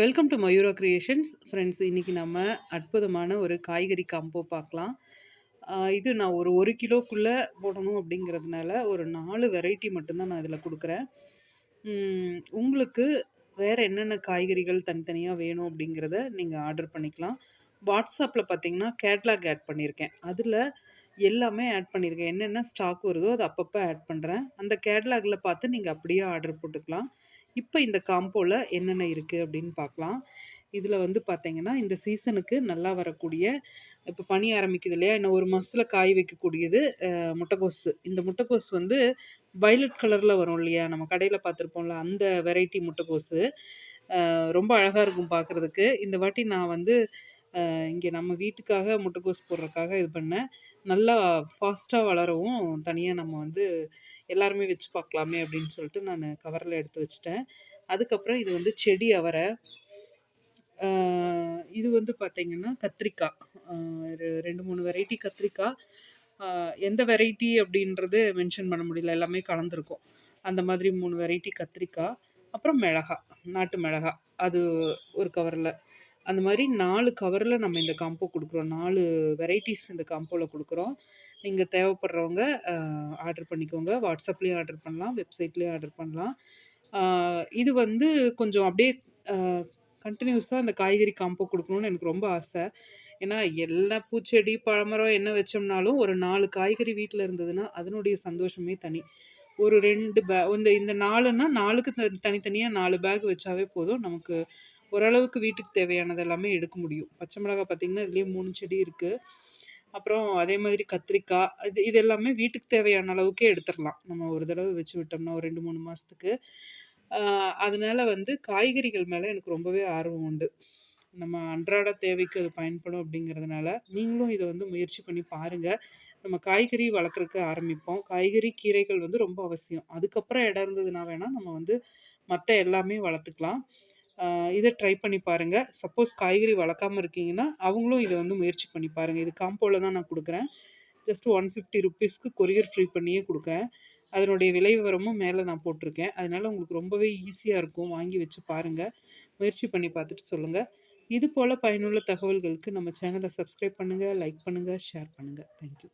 Welcome to Mayura creations friends இன்றைக்கி நம்ம அற்புதமான ஒரு காய்கறி காம்போ பார்க்கலாம். இது நான் ஒரு ஒரு கிலோக்குள்ளே போடணும் அப்படிங்கிறதுனால ஒரு நாலு வெரைட்டி மட்டும்தான் நான் இதில் கொடுக்குறேன். உங்களுக்கு வேறு என்னென்ன காய்கறிகள் தனித்தனியாக வேணும் அப்படிங்கிறத நீங்கள் ஆர்டர் பண்ணிக்கலாம். வாட்ஸ்அப்பில் பார்த்தீங்கன்னா கேட்லாக் ஆட் பண்ணியிருக்கேன் அதில் எல்லாமே ஆட் பண்ணியிருக்கேன் என்னென்ன ஸ்டாக் வருதோ அது அப்பப்போ ஆட் பண்ணுறேன் அந்த கேட்லாகில் பார்த்து நீங்கள் அப்படியே ஆர்டர் போட்டுக்கலாம். இப்போ இந்த காம்போவில் என்னென்ன இருக்குது அப்படின்னு பார்க்கலாம். இதில் வந்து பார்த்தீங்கன்னா இந்த சீசனுக்கு நல்லா வரக்கூடிய இப்போ பனி ஆரம்பிக்குது இல்லையா? இன்னும் ஒரு மாதத்தில் காய் வைக்கக்கூடியது அஹ், முட்டைக்கோஸ் இந்த முட்டைக்கோஸ் வந்து வயலட் கலரில் வரும் இல்லையா? நம்ம கடையில் பார்த்துருப்போம்ல அந்த வெரைட்டி முட்டைக்கோஸு ரொம்ப அழகாக இருக்கும் பார்க்குறதுக்கு. இந்த வாட்டி நான் வந்து இங்கே நம்ம வீட்டுக்காக முட்டைக்கோஸ் போடுறதுக்காக இது பண்ணேன் நல்லா ஃபாஸ்ட்டாக வளரவும் தனியாக நம்ம வந்து எல்லாருமே வச்சு பார்க்கலாமே அப்படின்னு சொல்லிட்டு நான் கவரில் எடுத்து வச்சுட்டேன். அதுக்கப்புறம் இது வந்து செடி அவரை. இது வந்து பார்த்தீங்கன்னா கத்திரிக்காய். ஒரு ரெண்டு மூணு வெரைட்டி கத்திரிக்காய். எந்த வெரைட்டி அப்படின்றது மென்ஷன் பண்ண முடியல. எல்லாமே கலந்துருக்கும். அந்த மாதிரி மூணு வெரைட்டி கத்திரிக்காய். அப்புறம் மிளகா நாட்டு மிளகா அது ஒரு கவரில் அந்த மாதிரி நாலு கவரில் நம்ம இந்த காம்போ கொடுக்குறோம். நாலு வெரைட்டிஸ் இந்த காம்போவில் கொடுக்குறோம். நீங்கள் தேவைப்படுறவங்க ஆர்டர் பண்ணிக்கோங்க. வாட்ஸ்அப்லேயும் ஆர்டர் பண்ணலாம். வெப்சைட்லேயும் ஆர்டர் பண்ணலாம். இது வந்து கொஞ்சம் அப்படியே கண்டினியூஸாக அந்த காய்கறி காம்போ கொடுக்கணும்னு எனக்கு ரொம்ப ஆசை. ஏன்னா எல்லா பூச்செடி பழமரம் என்ன வச்சோம்னாலும் ஒரு நாலு காய்கறி வீட்டில் இருந்ததுன்னா அதனுடைய சந்தோஷமே தனி. ஒரு ரெண்டு பே இந்த இந்த நாலுன்னா நாலுக்கு த- நாலு பேக் வச்சாவே போதும். நமக்கு ஓரளவுக்கு வீட்டுக்கு தேவையானது எல்லாமே எடுக்க முடியும். பச்சை மிளகாய் பார்த்தீங்கன்னா இதுலேயே மூணு செடி இருக்குது அப்புறம் அதே மாதிரி கத்திரிக்காய் இது இது எல்லாமே வீட்டுக்கு தேவையான அளவுக்கே எடுத்துடலாம் நம்ம ஒரு தடவை வச்சு விட்டோம்னா ஒரு ரெண்டு மூணு மாதத்துக்கு அதனால வந்து காய்கறிகள் மேலே எனக்கு ரொம்பவே ஆர்வம் உண்டு. நம்ம அன்றாட தேவைக்கு அது பயன்படும் அப்படிங்கிறதுனால நீங்களும் இதை வந்து முயற்சி பண்ணி பாருங்கள் நம்ம காய்கறி வளர்க்குறதுக்கு ஆரம்பிப்போம். காய்கறி கீரைகள் வந்து ரொம்ப அவசியம். அதுக்கப்புறம் இடம் இருந்ததுன்னா வேணால் நம்ம வந்து மற்ற எல்லாமே வளர்த்துக்கலாம். இதை ட்ரை பண்ணி பாருங்கள் சப்போஸ் காய்கறி வளர்க்காம இருக்கீங்கன்னா அவங்களும் இதை வந்து முயற்சி பண்ணி பாருங்கள் இது காம்போவில் தான் நான் கொடுக்குறேன். ஜஸ்ட் ஒன் ஃபிஃப்டி ருபீஸ்க்கு கொரியர் ஃப்ரீ பண்ணியே கொடுக்குறேன். அதனுடைய விலை விவரமும் மேலே நான் போட்டிருக்கேன். அதனால் உங்களுக்கு ரொம்பவே ஈஸியாக இருக்கும். வாங்கி வச்சு பாருங்கள் முயற்சி பண்ணி பார்த்துட்டு சொல்லுங்கள் இது போல் பயனுள்ள தகவல்களுக்கு நம்ம சேனலை சப்ஸ்கிரைப் பண்ணுங்கள் லைக் பண்ணுங்கள் ஷேர் பண்ணுங்கள் தேங்க்யூ